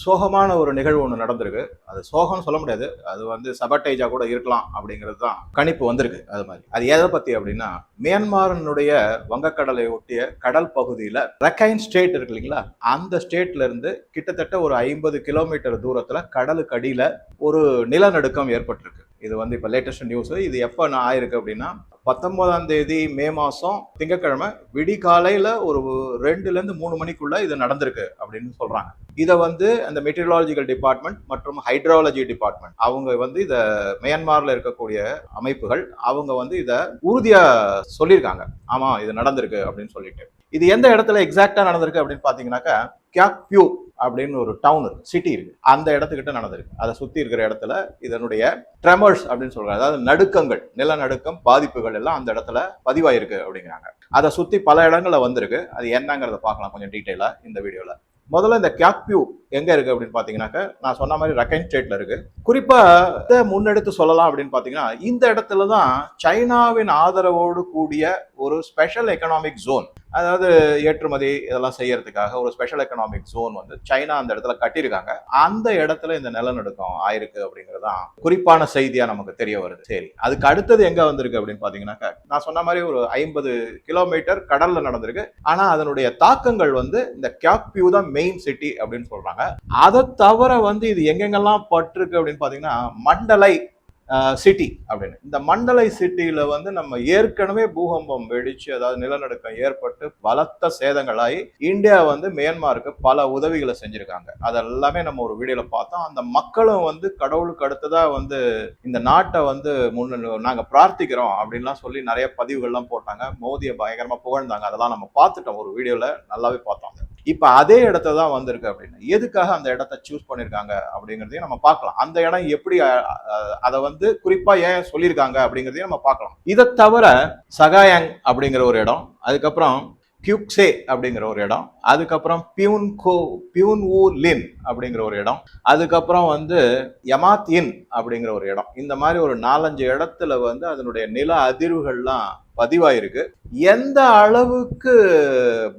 சோகமான ஒரு நிகழ்வு ஒன்று நடந்திருக்கு. அது சோகம்னு சொல்ல முடியாது. அது வந்து சபட்டைஜாக கூட இருக்கலாம் அப்படிங்கிறது தான் கணிப்பு வந்திருக்கு அது மாதிரி. அது எதை பற்றி அப்படின்னா மியான்மாரினுடைய வங்கக்கடலை ஒட்டிய கடல் பகுதியில் ரக்கைன் ஸ்டேட் இருக்கு இல்லைங்களா? அந்த ஸ்டேட்லேருந்து கிட்டத்தட்ட ஒரு ஐம்பது கிலோமீட்டர் தூரத்தில் கடலுக்கு அடியில் ஒரு நிலநடுக்கம் ஏற்பட்டிருக்கு. இது வந்து இப்போ லேட்டஸ்ட் நியூஸ் இது எப்போ நான் ஆயிருக்கு அப்படின்னா பத்தொன்பதாம் தேதி மே மாதம் திங்கக்கிழமை விடிகாலையில் ஒரு ரெண்டுலேருந்து மூணு மணிக்குள்ளே இது நடந்திருக்கு அப்படின்னு சொல்கிறாங்க இதை வந்து அந்த மெட்டீரியாலஜிக்கல் டிபார்ட்மெண்ட் மற்றும் ஹைட்ராலஜி டிபார்ட்மெண்ட் அவங்க வந்து இதை மியான்மாரில் இருக்கக்கூடிய அமைப்புகள் அவங்க வந்து இதை உறுதியாக சொல்லியிருக்காங்க ஆமாம் இது நடந்திருக்கு அப்படின்னு சொல்லிட்டு. இது எந்த இடத்துல எக்ஸாக்டாக நடந்திருக்கு அப்படின்னு பார்த்தீங்கன்னாக்கா கியாக் பியூ அப்படின்னு ஒரு டவுன் இருக்கு சிட்டி இருக்கு. அந்த இடத்துக்கிட்ட நடந்திருக்கு. அதை சுத்தி இருக்கிற இடத்துல இதனுடைய ட்ரெமர்ஸ் அப்படின்னு சொல்றாங்க. அதாவது நடுக்கங்கள் நிலநடுக்கம் பாதிப்புகள் எல்லாம் அந்த இடத்துல பதிவாயிருக்கு அப்படிங்கிறாங்க. அதை சுத்தி பல இடங்களில் வந்திருக்கு. அது என்னங்கிறத பார்க்கலாம் கொஞ்சம் டீட்டெயிலாக இந்த வீடியோவில் முதல்ல இந்த கேப்யூ எங்க இருக்கு அப்படின்னு பாத்தீங்கன்னாக்க நான் சொன்ன மாதிரி ரக்கைன் ஸ்டேட்ல இருக்கு. குறிப்பா இதை முன்னெடுத்து சொல்லலாம் அப்படின்னு பாத்தீங்கன்னா இந்த இடத்துல தான் சைனாவின் ஆதரவோடு கூடிய ஒரு ஸ்பெஷல் எக்கனாமிக் ஜோன் அதாவது ஏற்றுமதி இதெல்லாம் செய்யறதுக்காக ஒரு ஸ்பெஷல் எக்கனாமிக் ஜோன் வந்து சைனா அந்த இடத்துல கட்டியிருக்காங்க. அந்த இடத்துல இந்த நிலநடுக்கம் ஆயிருக்கு அப்படிங்கிறது தான் குறிப்பான செய்தியா நமக்கு தெரிய வருது. சரி அதுக்கு அடுத்தது எங்க வந்திருக்கு அப்படின்னு பாத்தீங்கன்னாக்கா நான் சொன்ன மாதிரி ஒரு ஐம்பது கிலோமீட்டர் கடல்ல நடந்திருக்கு. ஆனா அதனுடைய தாக்கங்கள் வந்து இந்த கேக்பியூ தான் மெயின் சிட்டி அப்படின்னு சொல்றாங்க. அதை தவிர வந்து இது எங்கெங்கெல்லாம் பட்டிருக்கு அப்படின்னு பாத்தீங்கன்னா மண்டலை சிட்டி அப்படின்னு. இந்த மண்டலை சிட்டியில வந்து நம்ம ஏற்கனவே பூகம்பம் வெடிச்சு அதாவது நிலநடுக்கம் ஏற்பட்டு பலத்த சேதங்களாகி இந்தியா வந்து மியான்மாருக்கு பல உதவிகளை செஞ்சிருக்காங்க. அதெல்லாமே நம்ம ஒரு வீடியோல பார்த்தோம். அந்த மக்களும் வந்து கடவுளுக்கு அடுத்ததா வந்து இந்த நாட்டை வந்து முன்னு நாங்க பிரார்த்திக்கிறோம் அப்படின்லாம் சொல்லி நிறைய பதிவுகள்லாம் போட்டாங்க. மோதியை பயங்கரமா புகழ்ந்தாங்க. அதெல்லாம் நம்ம பார்த்துட்டோம். ஒரு வீடியோல நல்லாவே பார்த்தோம். இப்போ அதே இடத்த தான் வந்திருக்கு அப்படின்னு. எதுக்காக அந்த இடத்த சூஸ் பண்ணியிருக்காங்க அப்படிங்கிறதையும் நம்ம பார்க்கலாம். அந்த இடம் எப்படி அதை வந்து குறிப்பாக ஏன் சொல்லியிருக்காங்க அப்படிங்கிறதையும் நம்ம பார்க்கலாம். இதை தவிர சகாயாங் அப்படிங்கிற ஒரு இடம் அதுக்கப்புறம் கியூக்ஸே அப்படிங்கிற ஒரு இடம் அதுக்கப்புறம் பியூன் கோ பியூன் ஊ லின் அப்படிங்கிற ஒரு இடம் அதுக்கப்புறம் வந்து யமாத் இன் அப்படிங்கிற ஒரு இடம். இந்த மாதிரி ஒரு நாலஞ்சு இடத்துல வந்து அதனுடைய நில அதிர்வுகள்லாம் பதிவாயிருக்கு. எந்த அளவுக்கு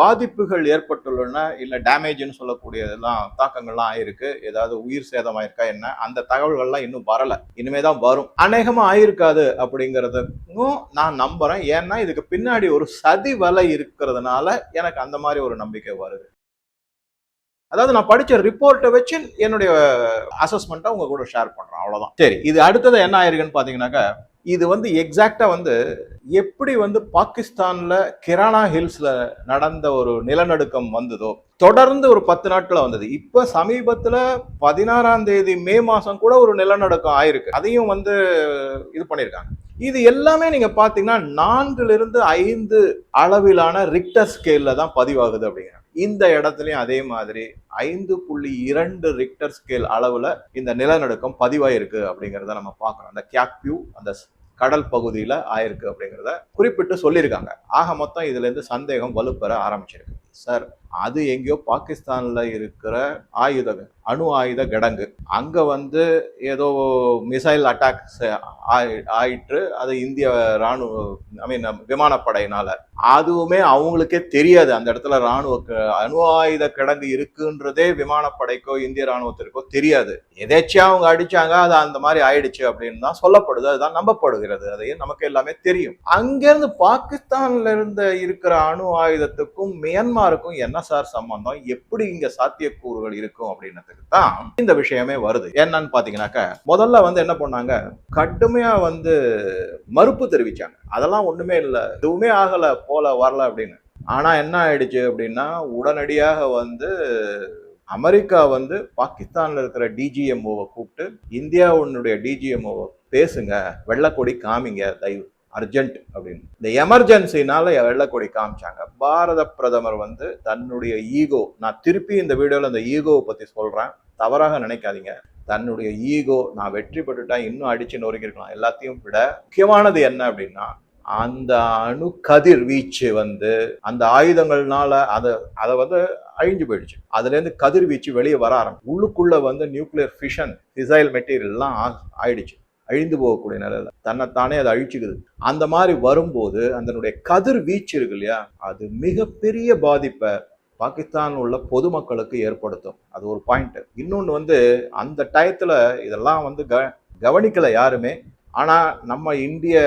பாதிப்புகள் ஏற்பட்டுள்ளன இல்லை டேமேஜ்னு சொல்லக்கூடியதெல்லாம் தாக்கங்கள்லாம் ஆயிருக்கு ஏதாவது உயிர் சேதம் ஆயிருக்கா என்ன அந்த தகவல்கள்லாம் இன்னும் வரல. இனிமே தான் வரும். அநேகமாக ஆயிருக்காது அப்படிங்கிறதுக்கும் நான் நம்புறேன். ஏன்னா இதுக்கு பின்னாடி ஒரு சதி வலை இருக்கிறதுனால எனக்கு அந்த மாதிரி ஒரு நம்பிக்கை வருது. அதாவது நான் படிச்ச ரிப்போர்ட்டை வச்சு என்னுடைய அசஸ்மெண்ட்டை உங்க கூட ஷேர் பண்றேன். அவ்வளவுதான். சரி இது அடுத்தது என்ன ஆயிருக்குன்னு பாத்தீங்கன்னாக்கா இது வந்து எக்ஸாக்டா வந்து எப்படி வந்து பாகிஸ்தான்ல கிரானா ஹில்ஸ்ல நடந்த ஒரு நிலநடுக்கம் வந்ததோ தொடர்ந்து ஒரு பத்து நாட்கள் வந்தது. இப்ப சமீபத்துல பதினாறாம் தேதி மே மாசம் கூட ஒரு நிலநடுக்கம் ஆயிருக்கு. அதையும் வந்து இது பண்ணிருக்காங்க. இது எல்லாமே நீங்க பாத்தீங்கன்னா நான்குல இருந்து ஐந்து அளவிலான ரிக்டர் ஸ்கேல்ல தான் பதிவாகுது அப்படிங்கிறாங்க இந்த இடத்துலயும் அதே மாதிரி ஐந்து புள்ளி இரண்டு ரிக்டர் ஸ்கேல் அளவுல இந்த நிலநடுக்கம் பதிவாயிருக்கு அப்படிங்கிறத நம்ம பார்க்கணும். அந்த கேப்யூ அந்த கடல் பகுதியில் ஆயிருக்கு அப்படிங்கிறத குறிப்பிட்டு சொல்லியிருக்காங்க. ஆக மொத்தம் இதுலேருந்து சந்தேகம் வலுப்பெற ஆரம்பிச்சிருக்கு. சார் அது எங்கேயோ பாகிஸ்தான்ல இருக்கிற ஆயுத அணு ஆயுத கிடங்கு. அங்க வந்து ஏதோ மிசைல் அட்டாக் ஆயிற்று. அது இந்திய ராணுவ ஐ மீன் விமானப்படையினால. அதுவுமே அவங்களுக்கே தெரியாது. அந்த இடத்துல ராணுவ அணு ஆயுத கிடங்கு இருக்குன்றதே விமானப்படைக்கோ இந்திய ராணுவத்திற்கோ தெரியாது. எதேச்சியா அவங்க அடிச்சாங்க அது அந்த மாதிரி ஆயிடுச்சு அப்படின்னு தான் சொல்லப்படுது. அதுதான் நம்பப்படுகிறது. அதையும் நமக்கு எல்லாமே தெரியும். அங்கிருந்து பாகிஸ்தான்ல இருந்து இருக்கிற அணு ஆயுதத்துக்கும் இருக்கும் என்ன சார் சம்பந்தம்? எப்படி இங்க சாத்தியக்கூறுகள் இருக்கும் அப்படின்றதுக்கு தான் இந்த விஷயமே வருது. என்னன்னு பாத்தீங்கன்னாக்க முதல்ல வந்து என்ன பண்ணாங்க? கடுமையா வந்து மறுப்பு தெரிவிச்சாங்க. அதெல்லாம் ஒண்ணுமே இல்லை. எதுவுமே ஆகல போல வரல அப்படின்னு. ஆனா என்ன ஆயிடுச்சு அப்படின்னா உடனடியாக வந்து அமெரிக்கா வந்து பாகிஸ்தான்ல இருக்கிற டிஜிஎம்ஓவை கூப்பிட்டு இந்தியாவுடைய டிஜிஎம்ஓவை பேசுங்க. வெள்ளக்கொடி காமிங்க தயவு. அர்ஜென்ட் அப்படின்னு. இந்த எமர்ஜென்சினால வெள்ளக்கொடி காமிச்சாங்க. பாரத பிரதமர் வந்து தன்னுடைய ஈகோ நான் திருப்பி இந்த வீடியோல இந்த ஈகோவை பத்தி சொல்றேன். தவறாக நினைக்காதீங்க. தன்னுடைய ஈகோ நான் வெற்றி பெற்றுட்டேன் இன்னும் அடிச்சு நொறுக்கிருக்கலாம் எல்லாத்தையும் விட முக்கியமானது என்ன அப்படின்னா அந்த அணு கதிர் வீச்சு வந்து அந்த ஆயுதங்கள்னால அதை அதை வந்து அழிஞ்சு போயிடுச்சு. அதுல இருந்து கதிர்வீச்சு வெளியே வர ஆரம்பிச்சு உள்ளுக்குள்ள வந்து நியூக்ளியர் ஃபிஷன் ஃபிசைல் மெட்டீரியல்லாம் ஆயிடுச்சு. அழிந்து போகக்கூடிய நிலையில தன்னைத்தானே அதை அழிச்சுக்குது. அந்த மாதிரி வரும்போது அதனுடைய கதிர் வீச்சு இருக்கு இல்லையா? அது மிகப்பெரிய பாதிப்பை பாகிஸ்தான் உள்ள பொதுமக்களுக்கு ஏற்படுத்தும். அது ஒரு பாயிண்ட் இன்னொன்று வந்து அந்த டயத்தில் இதெல்லாம் வந்து க கவனிக்கலை யாருமே. ஆனால் நம்ம இந்திய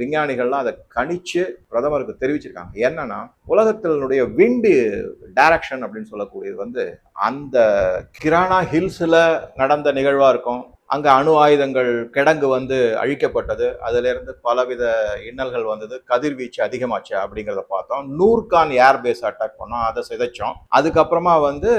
விஞ்ஞானிகள்லாம் அதை கணிச்சு பிரதமருக்கு தெரிவிச்சிருக்காங்க. என்னன்னா உலகத்தினுடைய விண்டு டைரக்ஷன் அப்படின்னு சொல்லக்கூடியது வந்து அந்த கிரானா ஹில்ஸில் நடந்த நிகழ்வாக இருக்கும். அங்கே அணு ஆயுதங்கள் கிடங்கு வந்து அழிக்கப்பட்டது. அதிலிருந்து பலவித இன்னல்கள் வந்தது. கதிர்வீச்சு அதிகமாச்சு அப்படிங்கிறத பார்த்தோம். நூர்கான் ஏர்பேஸ் அட்டாக் பண்ணோம். அதை சிதைச்சோம். அதுக்கப்புறமா வந்து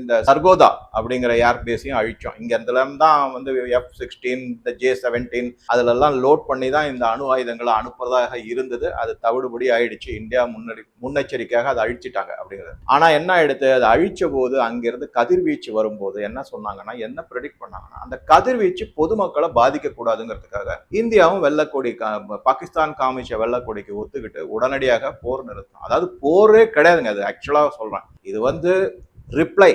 இந்த சர்கோதா அப்படிங்கிற ஏர்பேஸையும் அழிச்சோம். இங்க தான் வந்து எஃப் சிக்ஸ்டீன் இந்த ஜே செவன்டீன் அதிலெல்லாம் லோட் பண்ணி தான் இந்த அணு ஆயுதங்களை அனுப்புறதாக இருந்தது. அது தவிடுபடி ஆயிடுச்சு. இந்தியா முன்னடி முன்னெச்சரிக்கையாக அதை அழிச்சிட்டாங்க அப்படிங்கிறது. ஆனால் என்ன ஆயிடுத்து அதை அழிச்ச போது அங்கிருந்து கதிர்வீச்சு வரும்போது என்ன சொன்னாங்கன்னா என்ன ப்ரெடிக்ட் பண்ணாங்கன்னா அந்த கதிர்வீச்சு பொதுமக்களை பாதிக்கக்கூடாதுங்கிறதுக்காக இந்தியாவும் வெள்ளக்கொடி கா- பாகிஸ்தான் காமிச்ச வெள்ளக்கொடிக்கு ஒத்துக்கிட்டு உடனடியாக போர் நிறுத்தம் அதாவது போரே கிடையாதுங்க அது ஆக்சுவலாக சொல்கிறேன் இது வந்து ரிப்ளை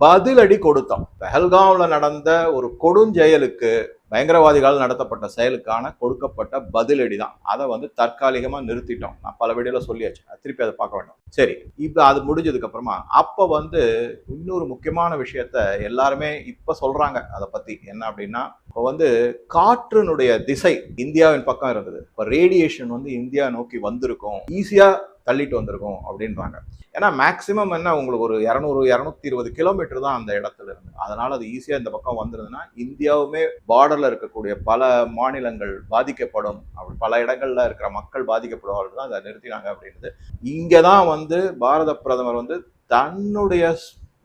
பதிலடி கொடுத்தோம். பெஹல்காம்ல நடந்த ஒரு கொடுஞ்செயலுக்கு பயங்கரவாதிகளால் நடத்தப்பட்ட செயலுக்கான கொடுக்கப்பட்ட பதிலடி தான் அதை வந்து தற்காலிகமாக நிறுத்திட்டோம். நான் பல வீடியோவில் சொல்லியாச்சு. திருப்பி அதை பார்க்க வேண்டும். சரி இப்போ அது முடிஞ்சதுக்கப்புறமா அப்போ வந்து இன்னொரு முக்கியமான விஷயத்த எல்லாருமே இப்போ சொல்கிறாங்க அதை பற்றி என்ன அப்படின்னா இப்போ வந்து காற்றினுடைய திசை இந்தியாவின் பக்கம் இருந்தது. இப்போ ரேடியேஷன் வந்து இந்தியா நோக்கி வந்திருக்கும். ஈஸியாக தள்ளிட்டு வந்திருக்கோம் அப்படின்றாங்க. ஏன்னா மேக்சிமம் என்ன உங்களுக்கு ஒரு இரநூறு இரநூத்தி இருபது கிலோமீட்டர் தான் அந்த இடத்துல இருந்து. அதனால அது ஈஸியாக இந்த பக்கம் வந்துருதுன்னா இந்தியாவுமே பார்டரில் இருக்கக்கூடிய பல மாநிலங்கள் பாதிக்கப்படும். அப்படி பல இடங்கள்ல இருக்கிற மக்கள் பாதிக்கப்படுவார்கள் தான் அதை நிறுத்தினாங்க அப்படின்றது. இங்கே தான் வந்து பாரத பிரதமர் வந்து தன்னுடைய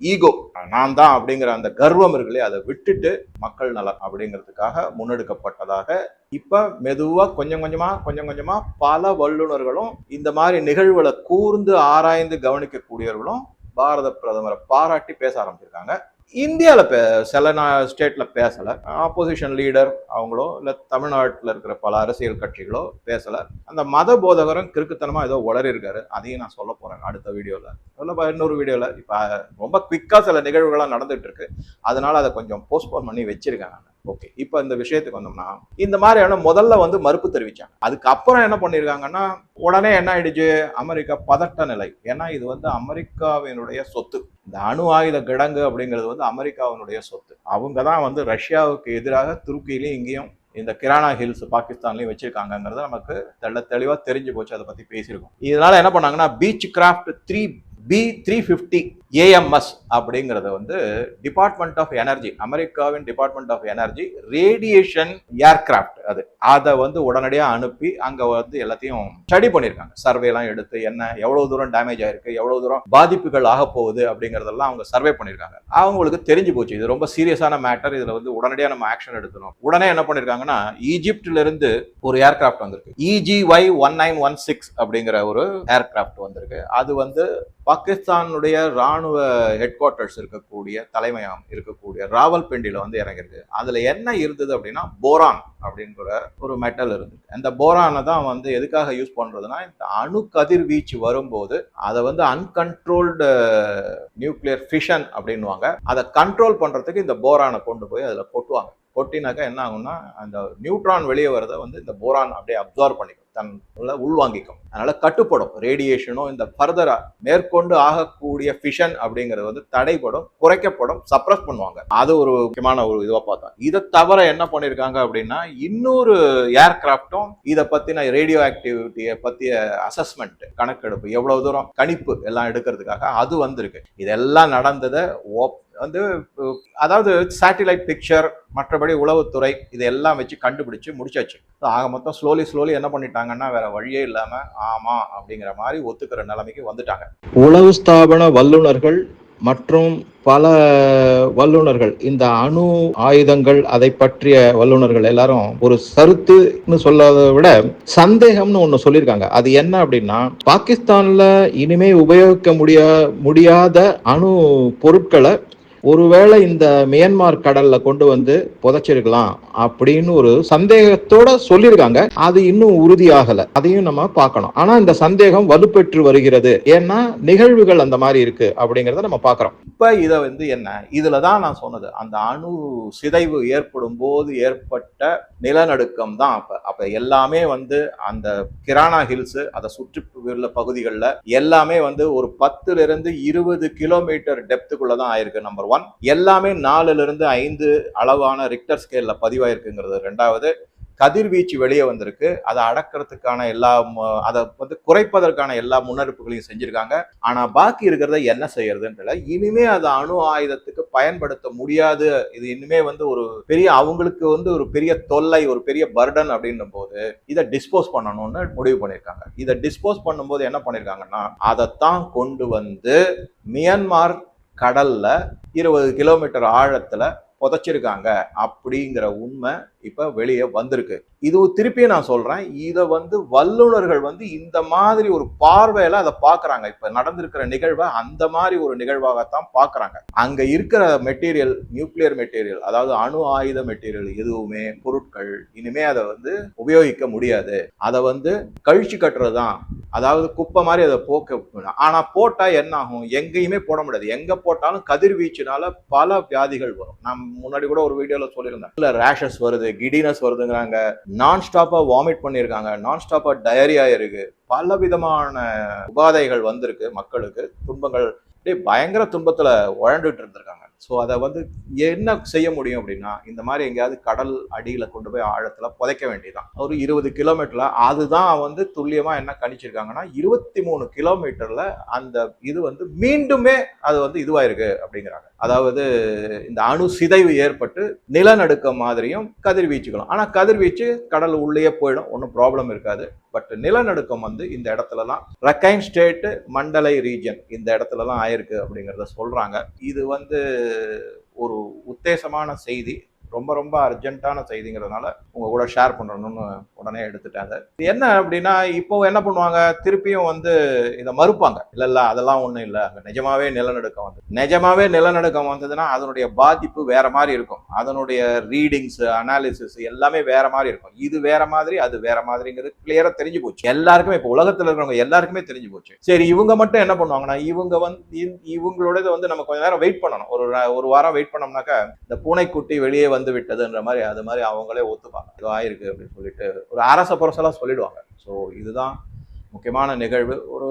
ஈகோ நான் தான் அப்படிங்கிற அந்த கர்வம் இருக்கு அதை விட்டுட்டு மக்கள் நலம் அப்படிங்கிறதுக்காக முன்னெடுக்கப்பட்டதாக இப்ப மெதுவா கொஞ்சம் கொஞ்சமா கொஞ்சம் கொஞ்சமா பல வல்லுநர்களும் இந்த மாதிரி நிகழ்வுகளை கூர்ந்து ஆராய்ந்து கவனிக்கக்கூடியவர்களும் பாரத பிரதமரை பாராட்டி பேச ஆரம்பிச்சிருக்காங்க. இந்தியாவில் பே சில நா ஸ்டேட்டில் பேசலை. ஆப்போசிஷன் லீடர் அவங்களோ இல்லை தமிழ்நாட்டில் இருக்கிற பல அரசியல் கட்சிகளோ பேசலை. அந்த மத போதகரும் கிறுக்குத்தனமாக ஏதோ உளறியிருக்காரு அதையும் நான் சொல்ல போகிறேன் அடுத்த வீடியோவில் இல்லை இன்னொரு வீடியோவில் இப்போ ரொம்ப குவிக்காக சில நிகழ்வுகளாக நடந்துட்டு இருக்கு. அதை கொஞ்சம் போஸ்ட்போன் பண்ணி வச்சுருக்கேன் நான். ஓகே இப்போ இந்த விஷயத்துக்கு வந்தோம்னா இந்த மாதிரியான முதல்ல வந்து மறுப்பு தெரிவிச்சாங்க. அதுக்கப்புறம் என்ன பண்ணியிருக்காங்கன்னா உடனே என்ன ஆயிடுச்சு? அமெரிக்கா பதட்ட நிலை. ஏன்னா இது வந்து அமெரிக்காவினுடைய சொத்து. இந்த அணு ஆயுத கிடங்கு அப்படிங்கிறது வந்து அமெரிக்காவினுடைய சொத்து. அவங்க தான் வந்து ரஷ்யாவுக்கு எதிராக துருக்கியிலையும் இங்கேயும் இந்த கிரானா ஹில்ஸ் பாகிஸ்தான்லயும் வச்சிருக்காங்கிறது நமக்கு தெள்ள தெளிவா தெரிஞ்சு போச்சு அதை பத்தி பேசியிருக்கோம். இதனால என்ன பண்ணாங்கன்னா Beechcraft three B three fifty AMS அப்படிங்கிறது வந்து டிபார்ட்மெண்ட் ஆஃப் எனர்ஜி அமெரிக்காவின் department of energy radiation aircraft அது. அதை வந்து உடனடியாக அனுப்பி அங்கே வந்து எல்லாத்தையும் ஸ்டடி பண்ணியிருக்காங்க சர்வேலாம் எடுத்து என்ன எவ்வளோ தூரம் டேமேஜ் ஆயிருக்கு எவ்வளோ தூரம் பாதிப்புகள் ஆக போகுது அப்படிங்கிறதெல்லாம் அவங்க சர்வே பண்ணியிருக்காங்க அவங்களுக்கு தெரிஞ்சு போச்சு இது ரொம்ப சீரியஸான மேட்டர் இதில் வந்து உடனடியாக நம்ம ஆக்ஷன் எடுக்கணும் உடனே என்ன பண்ணியிருக்காங்கன்னா ஈஜிப்டிலிருந்து ஒரு ஏர்கிராஃப்ட் வந்திருக்கு. E G EGY one nine one six அப்படிங்கிற ஒரு ஏர்கிராஃப்ட் வந்திருக்கு. அது வந்து பாகிஸ்தானுடைய ராணுவ ஹெட் குவார்ட்டர்ஸ் இருக்கக்கூடிய தலைமையகம் இருக்கக்கூடிய ராவல்பிண்டியில வந்து இறங்கிருக்கு அதுல என்ன இருந்தது அப்படின்னா போரான் அப்படிங்கிற ஒரு மெட்டல் இருந்தது. அந்த போரானை தான் வந்து எதுக்காக யூஸ் பண்றதுன்னா இந்த அணு கதிர்வீச்சு வரும்போது அதை வந்து அன்கண்ட்ரோல்டு நியூக்ளியர் ஃபிஷன் அப்படின்னுவாங்க. அதை கண்ட்ரோல் பண்றதுக்கு இந்த போரானை கொண்டு போய் அதில் கொட்டுவாங்க. கொட்டினாக்கா என்ன ஆகும்னா அந்த நியூட்ரான் வெளியே வரதை வந்து இந்த போரான் அப்படியே அப்சார்வ் பண்ணிக்கும். தன் உள்ள உள்வாங்கிக்கும். அதனால கட்டுப்படும். ரேடியேஷனும் இந்த ஃபர்தரா மேற்கொண்டு ஆகக்கூடிய ஃபிஷன் அப்படிங்கிறது வந்து தடைப்படும் குறைக்கப்படும் சப்ரஸ் பண்ணுவாங்க. அது ஒரு முக்கியமான ஒரு இதுவாக பார்த்தா. இதை தவிர என்ன பண்ணியிருக்காங்க அப்படின்னா இன்னொரு ஏர்கிராஃப்டும் இதை பற்றின ரேடியோ ஆக்டிவிட்டியை பற்றிய அசஸ்மெண்ட் கணக்கெடுப்பு எவ்வளவு தூரம் கணிப்பு எல்லாம் எடுக்கிறதுக்காக அது வந்திருக்கு. இதெல்லாம் நடந்ததை ஓப் வந்து அதாவது சேட்டிலைட் பிக்சர் மற்றபடி உளவுத்துறை இதெல்லாம் வச்சு கண்டுபிடிச்சு முடிச்சாச்சு. ஆக மொத்தம் ஸ்லோலி ஸ்லோலி என்ன பண்ணிட்டாங்கன்னா வேற வழியே இல்லாம ஆமா அப்படிங்கிற மாதிரி ஒத்துக்கிற நிலைமைக்கு வந்துட்டாங்க. உளவு ஸ்தாபன வல்லுநர்கள் மற்றும் பல வல்லுநர்கள் இந்த அணு ஆயுதங்கள் அதை பற்றிய வல்லுநர்கள் எல்லாரும் ஒரு சருத்துன்னு சொல்லாத விட சந்தேகம்னு ஒன்று சொல்லியிருக்காங்க. அது என்ன அப்படின்னா பாகிஸ்தான்ல இனிமே உபயோகிக்க முடியா முடியாத அணு பொருட்களை ஒருவேளை இந்த மியான்மார் கடல்ல கொண்டு வந்து புதைச்சிருக்கலாம் அப்படின்னு ஒரு சந்தேகத்தோட சொல்லியிருக்காங்க. அது இன்னும் உறுதியாகல. அதையும் நம்ம பார்க்கணும். ஆனா இந்த சந்தேகம் வலுப்பெற்று வருகிறது. ஏன்னா நிகழ்வுகள் அந்த மாதிரி இருக்கு அப்படிங்கறத நம்ம பார்க்கறோம். இப்ப இத வந்து என்ன? இதுல தான் நான் சொன்னது. அந்த அணு சிதைவு ஏற்படும் போது ஏற்பட்ட நிலநடுக்கம் தான் அப்ப. அப்ப எல்லாமே வந்து அந்த கிரானா ஹில்ஸ் அதை சுற்றி உள்ள பகுதிகளில் எல்லாமே வந்து ஒரு பத்துல இருந்து இருபது கிலோமீட்டர் டெப்த்துக்குள்ள தான் ஆயிருக்கு நம்பர் ஒன் எல்லாமே நாலுலேருந்து ஐந்து அளவான ரிக்டர் ஸ்கேலில் பதிவாயிருக்குங்கிறது ரெண்டாவது. கதிர்வீச்சு வெளியே வந்திருக்கு. அதை அடக்கிறதுக்கான எல்லா அதை வந்து குறைப்பதற்கான எல்லா முன்னெடுப்புகளையும் செஞ்சுருக்காங்க. ஆனால் பாக்கி இருக்கிறத என்ன செய்யறதுன்னு தெரியல. இனிமே அதை அணு ஆயுதத்துக்கு பயன்படுத்த முடியாது. இது இனிமே வந்து ஒரு பெரிய அவங்களுக்கு வந்து ஒரு பெரிய தொல்லை ஒரு பெரிய பர்டன் அப்படின்னும் போது இதை டிஸ்போஸ் பண்ணணும்னு முடிவு பண்ணியிருக்காங்க. இதை டிஸ்போஸ் பண்ணும்போது என்ன பண்ணியிருக்காங்கன்னா அதைத்தான் கொண்டு வந்து மியான்மார் கடல்ல இருபது கிலோமீட்டர் ஆழத்துல புதைச்சிருக்காங்க. அப்படிங்கிற உண்மை இப்போ வெளியே வந்திருக்கு. இது திருப்பியும் நான் சொல்கிறேன் இதை வந்து வல்லுனர்கள் வந்து இந்த மாதிரி ஒரு பார்வையில் அதை பார்க்குறாங்க இப்போ நடந்திருக்கிற நிகழ்வை அந்த மாதிரி ஒரு நிகழ்வாகத்தான் பார்க்குறாங்க அங்கே இருக்கிற மெட்டீரியல் நியூக்ளியர் மெட்டீரியல் அதாவது அணு ஆயுத மெட்டீரியல் எதுவுமே பொருட்கள் இனிமே அதை வந்து உபயோகிக்க முடியாது. அதை வந்து கழிச்சு கட்டுறது தான் அதாவது குப்பை மாதிரி அதை போக்க ஆனால் போட்டால் என்ன ஆகும் எங்கேயுமே போட முடியாது. எங்கே போட்டாலும் கதிர்வீச்சுனால பல வியாதிகள் வரும். நான் முன்னாடி கூட ஒரு வீடியோவில் சொல்லியிருந்தேன். இல்லை ரேஷஸ் வருது. கிடினஸ் வருதுங்கிறாங்க. நான் ஸ்டாப்பா வாமிட் பண்ணியிருக்காங்க. நான் ஸ்டாப்பா டயரியா இருக்கு. பல விதமான உபாதைகள் வந்திருக்கு மக்களுக்கு. துன்பங்கள் அப்படியே பயங்கர துன்பத்துல உழண்டுட்டு இருந்திருக்காங்க. ஸோ அதை வந்து என்ன செய்ய முடியும் அப்படின்னா இந்த மாதிரி எங்கேயாவது கடல் அடியில் கொண்டு போய் ஆழத்தில் புதைக்க வேண்டியதுதான். ஒரு இருபது கிலோமீட்டரில் அதுதான் வந்து துல்லியமாக என்ன கணிச்சிருக்காங்கன்னா இருபத்தி மூணு கிலோமீட்டரில் அந்த இது வந்து மீண்டுமே அது வந்து இதுவாயிருக்கு அப்படிங்கிறாங்க. அதாவது இந்த அணு சிதைவு ஏற்பட்டு நிலநடுக்கம் மாதிரியும் கதிர்வீச்சுகளும். ஆனால் கதிர்வீச்சு கடல் உள்ளேயே போயிடும் ஒன்றும் ப்ராப்ளம் இருக்காது. பட் நிலநடுக்கம் வந்து இந்த இடத்துலலாம். ரக்கைன் ஸ்டேட் மண்டலை ரீஜன் இந்த இடத்துலலாம் ஆயிருக்கு அப்படிங்கிறத சொல்றாங்க. இது வந்து ஒரு உத்தேசமான செய்தி. ரொம்ப ரொம்ப அர்ஜென்ட்டான செய்திங்கிறதுனால உங்கள் கூட ஷேர் பண்ணணும்னு உடனே எடுத்துட்டாங்க. இது என்ன அப்படின்னா இப்போ என்ன பண்ணுவாங்க? திருப்பியும் வந்து இதை மறுப்பாங்க. இல்லை இல்லை அதெல்லாம் ஒன்றும் இல்லை. அங்கே நிஜமாவே நிலநடுக்கம் வந்து நிஜமாவே நிலநடுக்கம் வந்ததுன்னா அதனுடைய பாதிப்பு வேற மாதிரி இருக்கும். அதனுடைய ரீடிங்ஸ் அனாலிசிஸ் எல்லாமே வேற மாதிரி இருக்கும். இது வேற மாதிரி அது வேற மாதிரிங்கிறது கிளியராக தெரிஞ்சு போச்சு. எல்லாருக்குமே இப்போ உலகத்தில் இருக்கிறவங்க எல்லாருக்குமே தெரிஞ்சு போச்சு. சரி இவங்க மட்டும் என்ன பண்ணுவாங்கன்னா இவங்க வந்து இவங்களோட வந்து நம்ம கொஞ்ச நேரம் வெயிட் பண்ணணும். ஒரு ஒரு வாரம் வெயிட் பண்ணோம்னாக்கா இந்த பூனைக்குட்டி வெளியே வந்து விட்டதுன்ற மாதிரி அது மாதிரி அவங்களே ஒத்துப்பாங்க. இது ஆயிருக்கு அப்படின்னு சொல்லிட்டு ஒரு அரச புரசலாக சொல்லிடுவாங்க. ஸோ இதுதான் முக்கியமான நிகழ்வு. ஒரு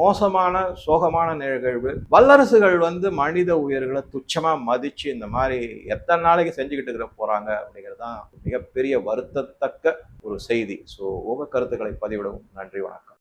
மோசமான சோகமான நிகழ்வு. வல்லரசுகள் வந்து மனித உயிர்களை துச்சமாக மதித்து இந்த மாதிரி எத்தனை நாளைக்கு செஞ்சுக்கிட்டு இருக்கிற போகிறாங்க அப்படிங்கிறது தான் மிகப்பெரிய வருத்தத்தக்க ஒரு செய்தி. ஸோ உங்கள் கருத்துக்களை பதிவிடவும். நன்றி வணக்கம்.